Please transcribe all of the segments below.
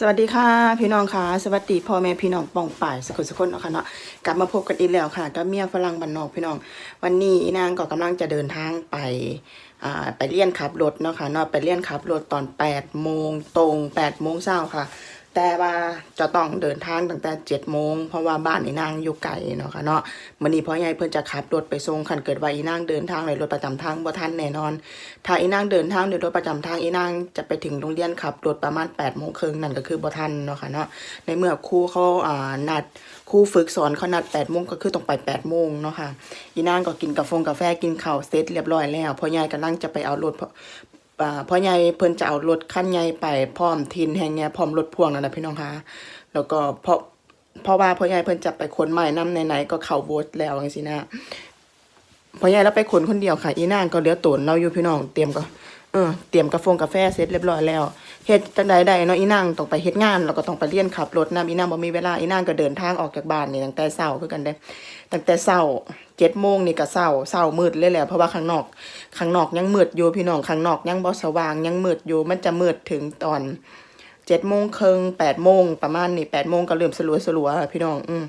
สวัสดีค่ะพี่น้องค่ะสวัสดีพ่อแม่พี่น้องป่องป่ายสกุลสกุลเนาะค่ะเนาะกลับมาพบกันอีกแล้วค่ะกับเมียฝรั่งบันนอกพี่น้อง วันนี้นางก็กำลังจะเดินทางไปอ่าไปเรียนขับรถเนาะค่ะเนาะไปเรียนขับรถตอน8โมงตรง8โมงเช้าค่ะ แต่ว่าจะต้องเดินทางตั้งแต่7โมงเพราะว่าบ้านอีนางอยู่ไกลเนาะค่ะเนาะมื้อนี้พ่อใหญ่เพิ่นจะขับรถไปส่งคันเกิดว่าอีนางเดินทางเลยรถประจำทางบ่ทันแน่นอน ถ้าอีนางเดินทางโดยรถประจำทางอีนางจะไปถึงโรงเรียนขับรถประมาณ8ปดโมงครึ่งนั่นก็คือบ่ทันเนาะค่ะเนาะในเมื่อครูเขาอ่านัดครูฝึกสอนเขานัด8ปดโมงก็คือต้องไป8ปดโมงเนาะค่ะอีนางก็กินกาแฟกินข้าวเสร็จเรียบร้อยแล้วพ่อใหญ่กำลังจะไปเอารถ พ่ออ่าพ่อใหญ่เพิ่นจะเอารถขั้นใหญ่ไปพร้อมทินแห่งเงี้ยพร้อมรถพ่วงนั่นแหละพี่น้องคะแล้วก็เพราะเพราะว่าพ่อใหญ่เพิ่นจะไปขนไม้นำไหนๆก็เข้าโบสถ์แล้วจังซี่นะพอยายเราไปขนคนเดียวค่ะ อีนางก็เหลือตนเราอยู่พี่น้องเตรียมก็ ออเตรียมกาแฟกาแฟเสร็จเรียบร้อยแล้วเฮ็ดจังใดได้เนาะอีนางต้องไปเฮ็ดงานแล้วก็ต้องไปเรียนขับรถนะอีนางบ่มีเวลาอีนางก็เดินทางออกจากบ้านนี่ตั้งแต่เช้าคือกันเด้ตั้งแต่เช้าเจ็ดโมงนี่ก็เช้าเช้ามืดเลยแหละเพราะว่าข้างนอกข้างนอกยังมืดอยู่พี่น้องข้างนอกยังบ่สว่างยังมืดอยู่มันจะมืดถึงตอนเจ็ดโมงครึ่งแปดโมงประมาณนี้แปดโมงก็เริ่มสลัวสลัวพี่น้องอืม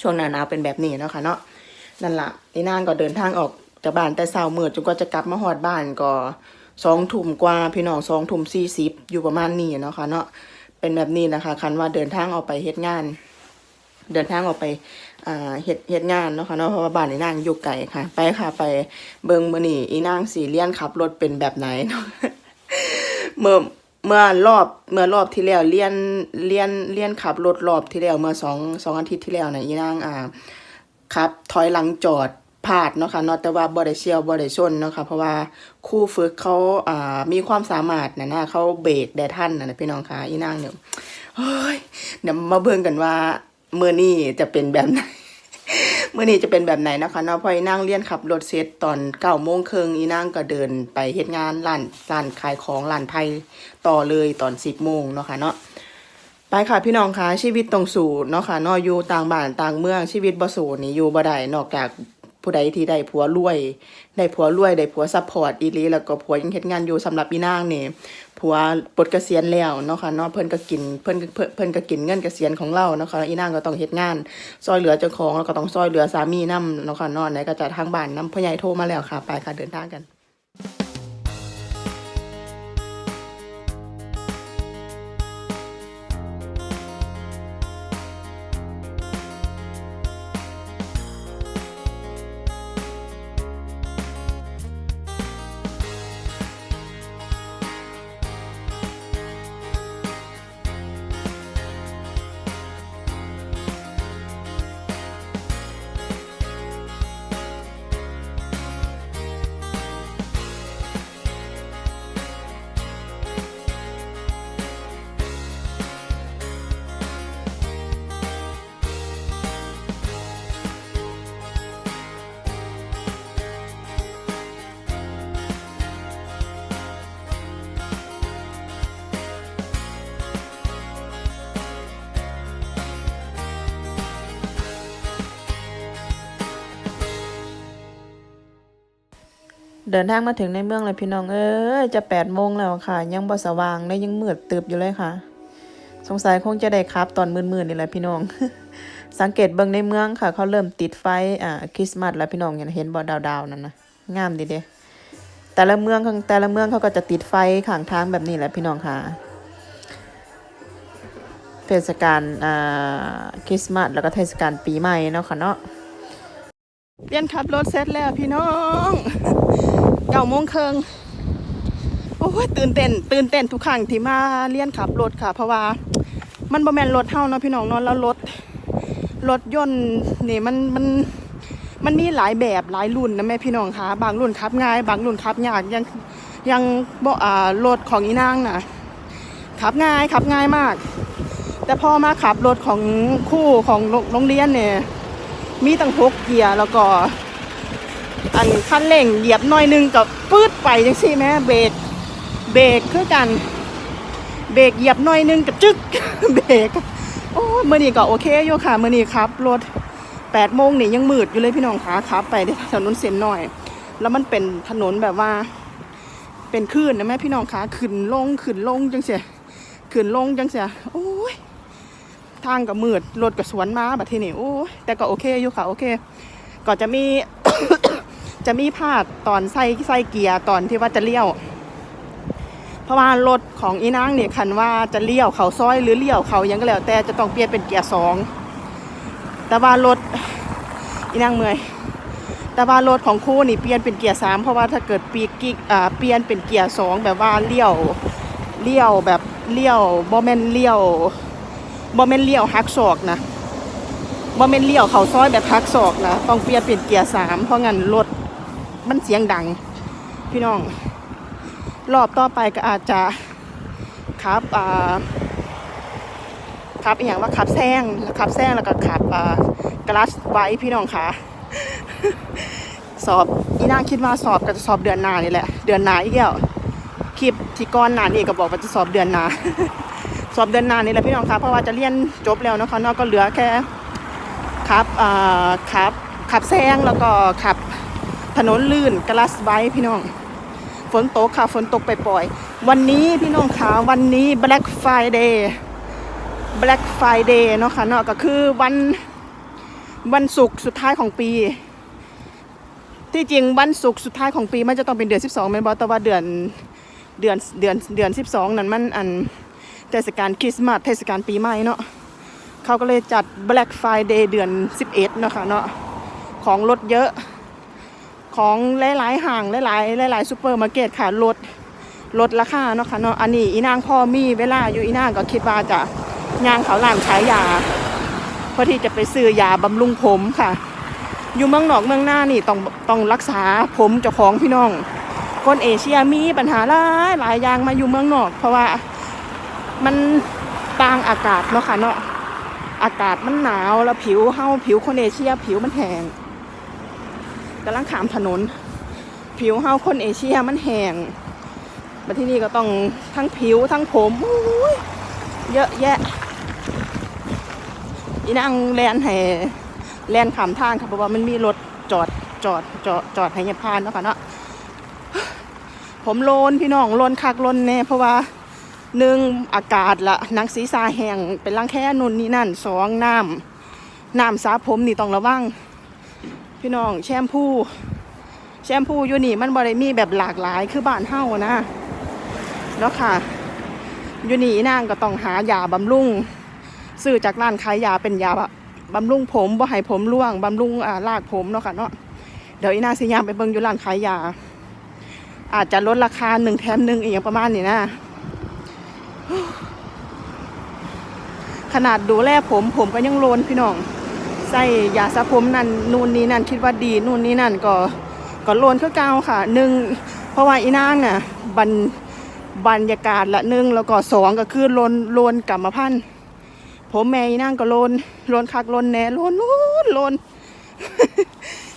ช่วงหน้าหนาวเป็นแบบนี้เนาะค่ะเนาะนั่นละอีนางก็เดินทางออกจากบ้านแต่เช้ามืดจนกว่าจะกลับมาฮอดบ้านก็ สองทุ่มกว่าพี่น้องสองทุ่มสี่สิบอยู่ประมาณนี้เนาะค่ะเนาะเป็นแบบนี้นะคะ คันว่าเดินทางออกไปเฮ็ดงาน เดินทางออกไปเฮ็ดเฮ็ดงานเนาะค่ะเนาะเพราะว่าบ้านอีนางอยู่ไกลค่ะ ไปค่ะ ไปเบิงมือนี้อีนางสี่เลี้ยนขับรถเป็นแบบไหนเนาะเมื่อเมื่อรอบเมื่อรอบที่แล้วเลี้ยนเลี้ยนเลี้ยนขับรถรอบที่แล้วเมื่อสองสองอาทิตย์ที่แล้วนะอีนางอ่าครับถอยหลังจอด พลาดเนาะค่ะเนาะแต่ว่าบ่ได้เชียวบ่ได้ชนเนาะค่ะเพราะว่าคู่ฝึกเขาอ่ามีความสามารถนะนะเขาเบรกได้ทันนนะพี่น้องค่ะอีนางเนี่ยเฮ้ยเดี๋ยวมาเบิ่งกันว่าเมื้อนี้จะเป็นแบบไหนมื้อนี้จะเป็นแบบไหนนะคะเนาะพออีนางเรียนขับรถเสร็จตอนเก้าโมงครึ่งอีนางก็เดินไปเฮ็ดงานร้านร้านขายของร้านไทยต่อเลยตอนสิบโมงเนาะค่ะเนาะไปค่ะพี่น้องคะชีวิตต้องสู่เนาะค่ะเนออยู่ต่างบ้านต่างเมืองชีวิตบ่สู่นี่อยู่บ่ได้นอกจาก ผู้ใดที่ได้ผัวรวย ได้ผัวรวย ได้ผัวซัพพอร์ตอีลีแล้วก็ผัวยังเฮ็ดงานอยู่สำหรับอีนางนี่ผัวปลดเกษียณแล้วเนาะค่ะเนาะเพิ่นก็กินเพิ่นเพิ่นเพิ่นก็กินเงินเกษียณของเราเนาะค่ะอีนางก็ต้องเฮ็ดงาน ซอยเหลือเจ้าของแล้วก็ต้องซอยเหลือสามีนํเนาะค่ะเนาะไหนก็จะทางบ้านนํพ่อใหญ่โทรมาแล้วค่ะ ไปค่ะเดินทางกัน เดินทางมาถึงในเมืองเลยพี่น้อง เอ้ยจะแปดโมงแล้วค่ะ ยังบ่สว่างเลยยังมืดตึบอยู่เลยค่ะ สงสัยคงจะได้ครับตอนมืดๆนี่แหละพี่น้อง สังเกตเบิ่งในเมืองค่ะ เขาเริ่มติดไฟอ่าคริสต์มาสแล้วพี่น้องเห็นบ่ดาวๆนั่นนะงามดีเด้แต่ละเมืองของแต่ละเมืองเขาก็จะติดไฟขางทางแบบนี้แหละพี่น้องค่ะเทศกาลอ่าคริสต์มาสแล้วก็เทศกาลปีใหม่เนาะค่ะเนาะเรียนขับรถเสร็จแล้วพี่น้อง ก้าโมงครึ่งโอ้ยตื่นเต้นตื่นเต้นทุกครั้งที่มาเรียนขับรถค่ะ เพราะว่ามันบ่แมนรถเฮาเนาะพี่น้องเนาะแล้วรถรถยนต์นี่มันมันมันมีหลายแบบหลายรุ่นนะแม่พี่น้องค่ะบางรุ่นขับง่าย บางรุ่นขับยากยังยังบ่อ่ารถของอีนางน่ะขับง่ายขับง่ายมาก แต่พอมาขับรถของคู่ของโรงโรงเรียนเนี่ยมีตั้งหกเกียร์แล้วก็ อันคันเร่งเหยียบหน่อยหนึงกับปืดไปจังซี่แม่เบรกเบรกคือกัน เบรกเหยียบหน่อยหนึงกับจึ๊กเบรกโอ้ยมื่อนี้ก็โอเคอยู่ค่ะมื่อนี้ครับรถแปดโมงนี่ยังมืดอยู่เลยพี่น้องคะครับ ไปได้ถนนเส้นหน่อย แล้วมันเป็นถนนแบบว่า เป็นคลื่นนะแม่พี่น้องคะขึ้นลงขึ้นลงจังเสียขึ้นลงจังเสียโอ้ยทางกับมืดรถกับสวนมาแบัดทีนี้โอ้ยแต่ก็โอเคอยู่ค่ะโอเค ก็จะมี จะมีพลาดตอนใส่ใส่เกียร์ตอนที่ว่าจะเลี้ยว เพราะว่ารถของอีนางเนี่ยคันว่าจะเลี้ยวเขาซอยหรือเลี้ยวเขายังก็แล้ว แต่จะต้องเปลี่ยนเป็นเกียร์สองแต่ว่ารถอีนางเมื่อยแต่ว่ารถของคู่นี่เปลี่ยนเป็นเกียร์สามเพราะว่าถ้าเกิดปีกิกอ่าเปลี่ยนเป็นเกียร์สองแบบว่าเลี้ยวเลี้ยวแบบเลี้ยวบ่แมนเลี้ยวบ่แมนเลี้ยวหักศอกนะบ่แมนเลี้ยวเขาซอยแบบหักศอกนะต้องเปลี่ยนเป็นเกียร์สามเพราะงั้นรถ มันเสียงดัง พี่น้อง รอบต่อไปก็อาจจะขับอ่าขับอย่างว่าขับแซงขับแซงแล้วก็ขับอ่ากลัสไว้พี่น้องค่ะสอบอีนางคิดว่าสอบก็จะสอบเดือนหน้านี่แหละ เดือนหน้าอีกแล้วคลิปที่ก้อนหน้านี่ก็บอกว่าจะสอบเดือนหน้าสอบเดือนหน้านี่แหละพี่น้องครับเพราะว่าจะเรียนจบแล้วนะคะเนอกก็เหลือแค่ขับอ่าขับขับแซงแล้วก็ขับ ถนนลื่นกลัสไว้พี่น้อง ฝนตกค่ะฝนตกไปปล่อย วันนี้พี่น้องคะวันนี้ Black Friday Black Friday เนาะค่ะเนาะก็คือวันวันศุกร์สุดท้ายของปี ที่จริงวันศุกร์สุดท้ายของปีมันจะต้องเป็นเดือน 12แม่นบ่แต่ว่าเดือนเดือนเดือนเดือน 12 นั้นมันอันเทศกาลคริสต์มาสเทศกาลปีใหม่เนาะเขาก็เลยจัด Black Friday เดือน 11 เนาะค่ะเนาะของลดเยอะ ของหลายๆห้างหลายๆหลายๆซูเปอร์มาร์เก็ตค่ะลดลดราคาเนาะค่ะเนาะอันนี้อีนางพ่อมีเวลาอยู่อีนางก็คิดว่าจะย่างเขาร้านขายยาเพื่อที่จะไปซื้อยาบำรุงผมค่ะ อยู่เมืองนอกเมืองหน้านี่ต้องต้องรักษาผมเจ้าของพี่น้อง คนเอเชียมีปัญหาหลายหลายอย่างมาอยู่เมืองนอก เพราะว่ามันต่างอากาศเนาะค่ะเนาะอากาศมันหนาวแล้วผิวเฮาผิวคนเอเชียผิวมันแห้ง กำลังขามถนน ผิวเฮาคนเอเชียมันแห้งมาที่นี่ก็ต้องทั้งผิวทั้งผมอุ้ยเยอะแยะอีนั่งแลนให้แลนขามทางค่ะเพราะว่ามันมีรถจอดจอดจอดจอดให้เหยียบพานเนาะค่ะเนาะผมโลนพี่น้องโลนคักโลนแน่เพราะว่าหนึ่งอากาศละนังศีรษะแห้งเป็นรังแค่นุ่นนี่นั่นสองน้ำน้ำสระผมนี่ต้องระวัง พี่น้องแชมพูแชมพูอยู่นี่มันบริมีแบบหลากหลายคือบ้านเฮานะแล้วค่ะอยู่นี่นางก็ต้องหายาบำรุงซื้อจากร้านขายยาเป็นยาแบบบำรุงผมบ่ให้ผมร่วงบำรุงอ่ารากผมเนาะค่ะเนาะเดี๋ยวอีนาสิยามไปเบิ่งอยู่ร้านขายยา อาจจะลดราคาหนึ่งแถมหนึ่งอีกอย่างประมาณนี้นะขนาดดูแลผมผมก็ยังโลนพี่น้อง ใส่ยาสระผมนั่นนู่นนี่นั่นคิดว่าดีนู่นนี่นั่นก็ก็โลนคือเก่าค่ะหนึ่งเพราะว่าอีนางน่ะบรรบรรยากาศละหนึ่งแล้วก็สองก็คือโลนโลนกรรมาพันผมแม่อีนางก็โลนโลนคักโลนแหน่โลนโลนโลน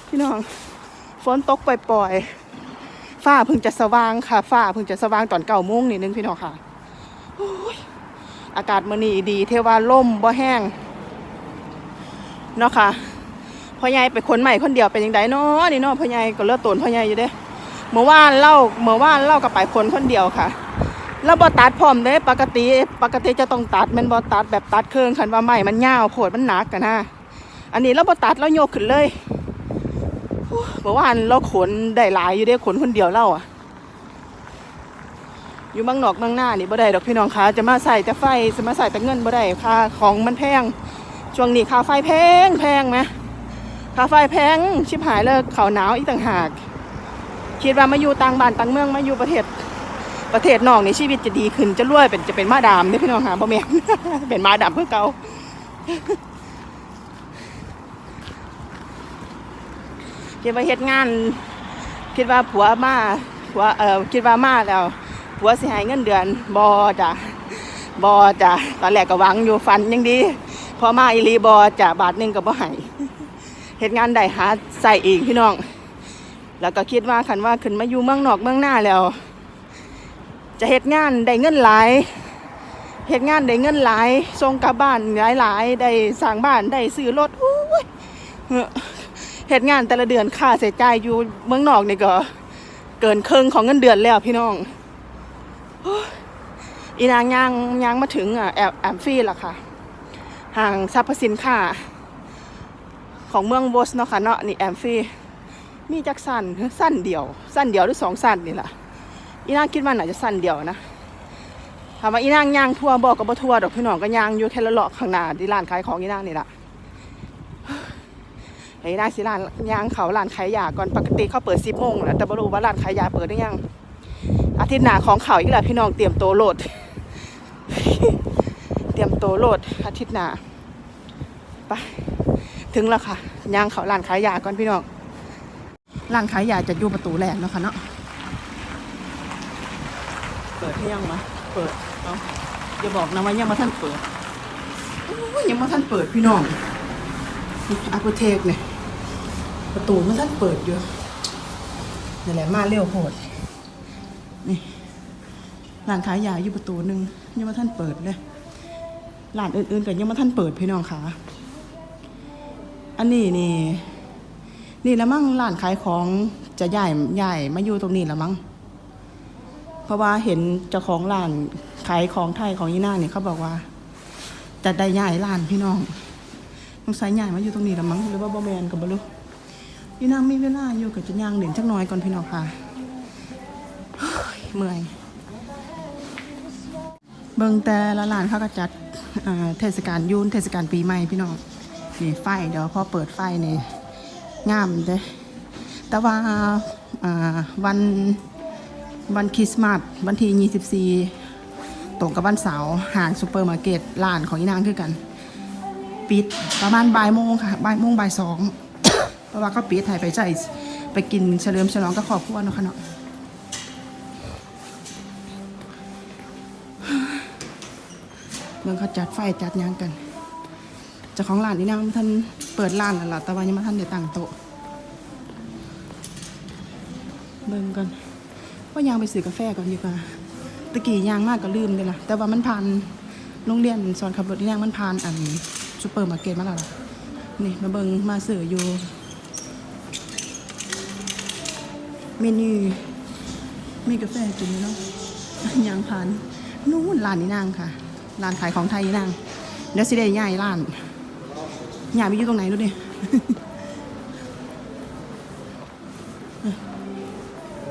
พี่น้องฝนตกปล่อยๆฟ้าเพิ่งจะสว่างค่ะฟ้าเพิ่งจะสว่างตอนเก้าโมงนิดนึงพี่น้องค่ะอากาศมื้อนี้ดี เทว่าล่มบ่แห้ง เนาะค่ะพ่อใหญ่ไปคนใหม่คนเดียวเป็นยังไงเนาะนี่เนาะพ่อใหญ่ก็เลือดตนพ่อใหญ่อยู่เด้เมื่อวานเล่าเมื่อวานเล่ากับไปคนคนเดียวค่ะแล้วบ่ตัดพร้อมเด้ปกติปกติจะต้องตัดมันบ่ตัดแบบตัดเครื่องคันว่าไม้มันยาวโผดมันหนักกันนะอันนี้เราบ่ตัดเราโยกขึ้นเลยเมื่อวานเราขนได้หลายอยู่เด้ขนคนเดียวเล่าอะอยู่เมืองนอกเมืองหน้านี่บ่ได้ดอกพี่น้องคะจะมาใส่แต่ไฟจะมาใส่แต่เงินบ่ได้ค่าของมันแพง ช่วงนี้ค่าไฟแพงแพงไหมค่าไฟแพงชิบหายเลยเขาหนาวอีกต่างหาก คิดว่ามาอยู่ต่างบ้านต่างเมืองมาอยู่ประเทศประเทศนอกในชีวิตจะดีขึ้นจะรวยเป็นจะเป็นมาดามเนี่ยพี่น้องคะบ่แม่เป็นมาดามเพื่อเกาคิดว่าเฮ็ดงาน คิดว่าผัวมาผัวเออคิดว่ามาแล้วผัวสิให้เงินเดือนบอจ้ะบอจ้ะตอนแรกก็หวังอยู่ฟันยังดี พอมาอีหลีบอจะบาทหนึงก็บ่ให้เหตุงานใดหาใส่อีกพี่น้อง แล้วก็คิดว่าคันว่าขึ้นมาอยู่เมืองนอกเมืองหน้าแล้ว จะเหตุงานได้เงินหลายเหตุงานได้เงินหลายส่งกลับบ้านหลายหลายๆได้สร้างบ้านได้ซื้อรถอุ้ยเหตุงานแต่ละเดือนค่าใช้จ่ายอยู่เมืองนอกนี่ก็ เกินครึ่งของเงินเดือนแล้วพี่น้องอีนางย่างยางมาถึงอะแอบแอมฟี่ละค่ะ ห่างสรรพสินค้าของเมืองโวสเนาะค่ะเนาะนี่แอมฟี่มีจักสั้นสั้นเดียว สั้นเดียวหรือสองสั้นนี่แหละอีนางคิดว่าน่าจะสั้นเดียวนะถามว่าอีนางย่างทั่วบอกกับบ่ทั่วดอกพี่น้องก็ย่างอยู่แค่ละเลาะข้างหน้าที่ร้านขายของอีนางนี่แหละไอ้นางสิร้านย่างเขาร้านขายยาก่อนปกติเขาเปิดสิบโมงแหละแต่บรู้ว่าร้านขายยาเปิดหรือยัง อาทิตย์หน้าของเขาอีกแล้วพี่น้องเตรียมโตวโหลด รียมโตโลดอาทิตย์หน้าไปถึงแล้วค่ะย่างเขาร้านขายยาก่อนพี่น้องร้านขายยาจะอยู่ประตูแรกเนาะค่ะเนาะเปิดให้ยังมะเปิดเอาอย่าบอกนะว่ายังมาท่านเปิดยังมาท่านเปิดพี่น้องอาโปเทกเนี่ยประตูมันท่านเปิดอยู่นี่แหละมาเร็วโหดนี่ร้านขายยาอยู่ประตูหนึ่งยังมาท่านเปิดเลย ร้านอื่นๆก็ยังมาท่านเปิดพี่น้องค่ะ อันนี้นี่ นี่ละมั้งร้านขายของจะใหญ่ใหญ่มาอยู่ตรงนี้ละมั้ง เพราะว่าเห็นเจ้าของร้านขายของไทยของยี่น่าเนี่ยเขาบอกว่า จะได้ใหญ่ร้านพี่น้องต้องใส่ใหญ่มาอยู่ตรงนี้ละมั้งหรือว่าบอแมนกับบลูยี่น่ามีเวลาอยู่กับจะย่างเด่นจักน้อยก่อนพี่น้องค่ะเมื่อย เบิ่งแต่ละร้านเขาก็จัดเทศกาลยูนเทศกาลปีใหม่พี่น้องนี่ไฟเดี๋ยวพอเปิดไฟในงามเด้แต่ว่าวันวันคริสต์มาสวันที่24ตรงกับวันเสาร์ห้างซูเปอร์มาร์เก็ตร้านของอีนางคือกัน ปิดประมาณบ่ายโมงค่ะบ่ายโมงบ่ายสองเพราะว่าเขาปิดให้ไปใจไปกินเฉลิมฉลองกับครอบครัวเนาะค่ะเนาะ มืองเขาจัดไฟจัดยังกันเจ้าของร้านนี่นางท่านเปิดร้านแล้วล่ะแต่ว่ายังไม่ท่านได้ตั้งโต๊ะเบิ่งกันว่ายางไปซื้อกาแฟก่อนดีกว่าตะกี้ยางมากก็ลืมเลยล่ะแต่ว่ามันผ่านโรงเรียนสอนขับรถนี่นางมันผ่านอันซูเปอร์มาร์เก็ตมาแล้วล่ะนี่มาเบิ่งมาซื้ออยู่ เมนูมีกาแฟกินอยู่เนาะยางผ่านนู่นร้านนี้นางค่ะ ร้านขายของไทยนี่นางเดี๋ยวสิได้ย้ายร้านย้ายไปอยู่ตรงไหนดูดิ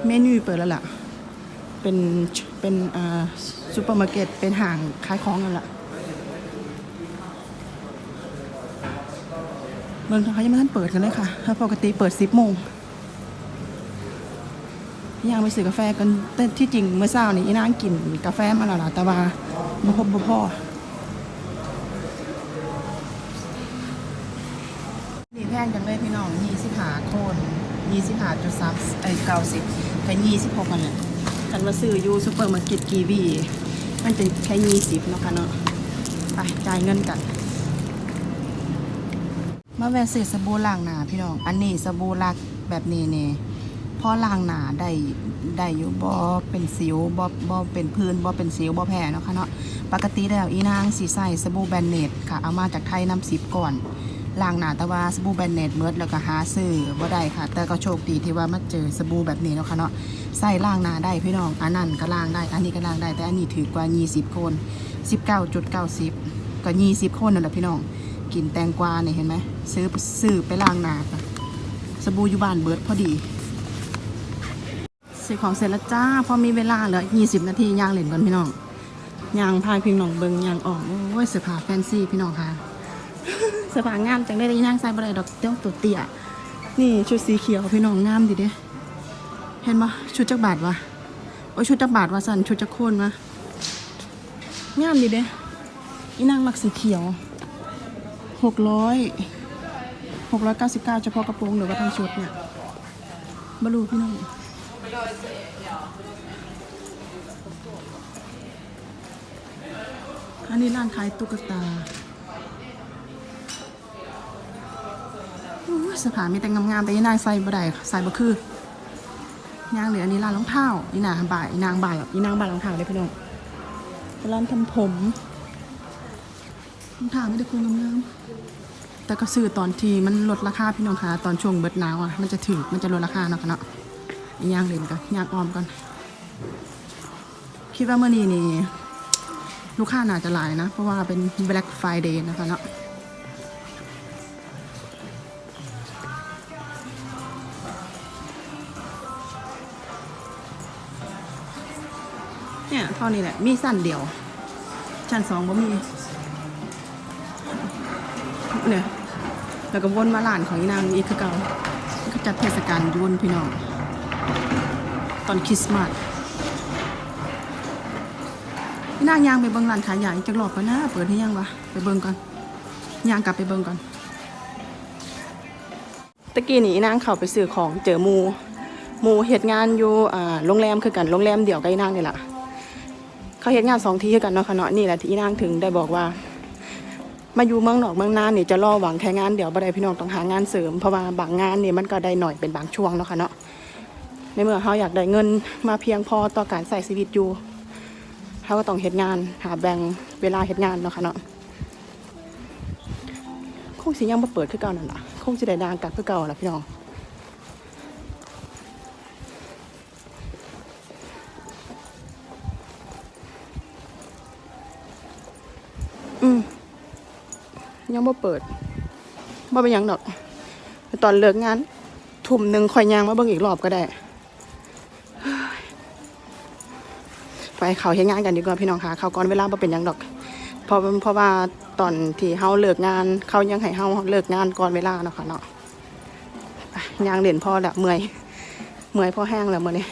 เมนูเปิดแล้วล่ะ เป็น เป็นอ่าซูเปอร์มาร์เก็ต เป็นห้างขายของกันล่ะเมืองทางเขายังไม่ทันเปิดกันเลยค่ะถ้าปกติเปิดสิบโมงย่างไปซื้อกาแฟกันแต่ที่จริงเมื่อเช้านี้อีนางกินกาแฟมาแล้วล่ะแต่ว่า บ่พบบ่พอนี่แพงจังเลยพี่น้อง25โคน25จุด3ไอ้90แต่26กันเลยคันว่าซื้ออยู่ซูเปอร์มาร์เก็ตกีวีมันจะแค่20เนาะค่ะเนาะไปจ่ายเงินกันมาแวะซื้อสบู่ล้างหน้าพี่น้อง อันนี้สบู่ลักแบบนี้นี่ พอล้างหน้าได้ได้อยู่บ่เป็นสิวบ่บ่เป็นพื้นบ่เป็นสิวบ่แพ้เนาะค่ะเนาะปกติแล้วอีนางสิใส่สบู่แบนเนตค่ะ เอามาจากไทยน้ำสิบก่อนล้างหน้าแต่ว่าสบู่แบนเนตเมิดแล้วก็หาซื้อบ่ได้ค่ะ แต่ก็โชคดีที่ว่ามาเจอสบู่แบบนี้เนาะค่ะเนาะใส่ล้างหน้าได้พี่น้องอันนั้นก็ล้างได้ อันนี้ก็ล้างได้ แต่อันนี้ถือกว่า 20 คน 19.90 ก็ 20 คนนั่นแหละพี่น้องกินแตงกวาเนี่ยเห็นไหมซื้อซื้อไปล้างหน้าสบู่อยู่บ้านเบิร์ดพอดี ซื้อของเสร็จแล้วจ้า พอมีเวลาเหลือ20นาทีย่างเหรียญก่อนพี่น้องย่างพายพี่น้องเบิงย่างออกโอ้ยเสื้อผ้าแฟนซีพี่น้องค่ะเสื้อผ้างามจังได้เลยนั่งใส่บ่ได้ดอกเตี้ยตัวเตี้ยนี่ชุดสีเขียวพี่น้องงามดิเด้เห็นปะชุดจักบาทวะโอ้ยชุดจักบาทวะสันชุดจักโคนวะงามดิเด้อีนางมักสีเขียวหกร้อยหกร้อยเก้าสิบเก้าเฉพาะกระโปรงหรือว่าทั้งชุดเนี่ยบรูพี่น้อง อันนี้ร้านขายตุ๊กตาโอ้ยเสภานมีแต่งามๆแต่ยีนางใส่บ่ได้ใส่บ่คือยางเหลืออันนี้ร้านรองเท้าอีนางบ่ายอีนางบ่ายอีนางบ่ายรองเท้าเลยพี่น้องร้านทำผมรองเท้าไม่ได้คุณงามๆแต่ก็ซื้อตอนทีมันลดราคาพี่น้องคะตอนช่วงเบิดหนาวอะมันจะถือมันจะลดราคาเนาะค่ะเนาะ ย่างเล่นกันย่างออมกันคิดว่าเมื่อนี้นี่ลูกค้าน่าจะหลายนะ เพราะว่าเป็น Black Friday นะคะเนาะเนี่ยเท่านี้แหละ มีสั้นเดียว ชั้นสองก็มี เนี่ย แล้วก็วนมาร้านของอีนางอีกคือเก่าก็จัดเทศกาลยุ่นพี่น้อง ตอนคริสต์มาสอีนางยางไปเบิ่งร้านขายยาอีกจักรอบก่อนนะเปิดให้ยังวะไปเบิ่งก่อนยางกลับไปเบิ่งก่อนตะกี้นี่อีนางเข้าไปซื้อของเจอหมูหมูเฮ็ดงานอยู่อ่าโรงแรมคือกันโรงแรมเดียวกับอีนางนี่แหละเขาเฮ็ดงานสองที่คือกันเนาะค่ะเนาะนี่แหละที่อีนางถึงได้บอกว่า มาอยู่เมืองนอกเมืองนานี่จะรอหวังแค่งานเดี๋ยวบ่ได้พี่น้องต้องหางานเสริมเพราะว่าบางงานนี่มันก็ได้หน่อยเป็นบางช่วงเนาะค่ะเนาะ ในเมื่อเขาอยากได้เงินมาเพียงพอต่อการใส่ชีวิตอยู่เขาก็ต้องเฮ็ดงานหาแบ่งเวลาเฮ็ดงานเนาะค่ะเนาะคงสิยังบ่เปิดคือเก่านั่นล่ะคงสิได้ดางกับคือเก่าล่ะพี่น้องอืมยังบ่เปิดบ่เป็นยังดอกต่ตอนเลิกงานทุ่มหนึ่งคอยยางมาเบิ่งอีกรอบก็ได้ เขาเฮ็ดงานกันดีกว่าพี่น้องค่ะเขาก่อนเวลาบ่เป็นหยังดอกเพราะเพราะว่าตอนที่เฮาเลิกงานเขายังให้เฮาเลิกงานก่อนเวลาเนาะค่ะเนาะยางเด่นพอแล้วเมื่อยเมื่อยพอแห้งแล้วมื้อนี้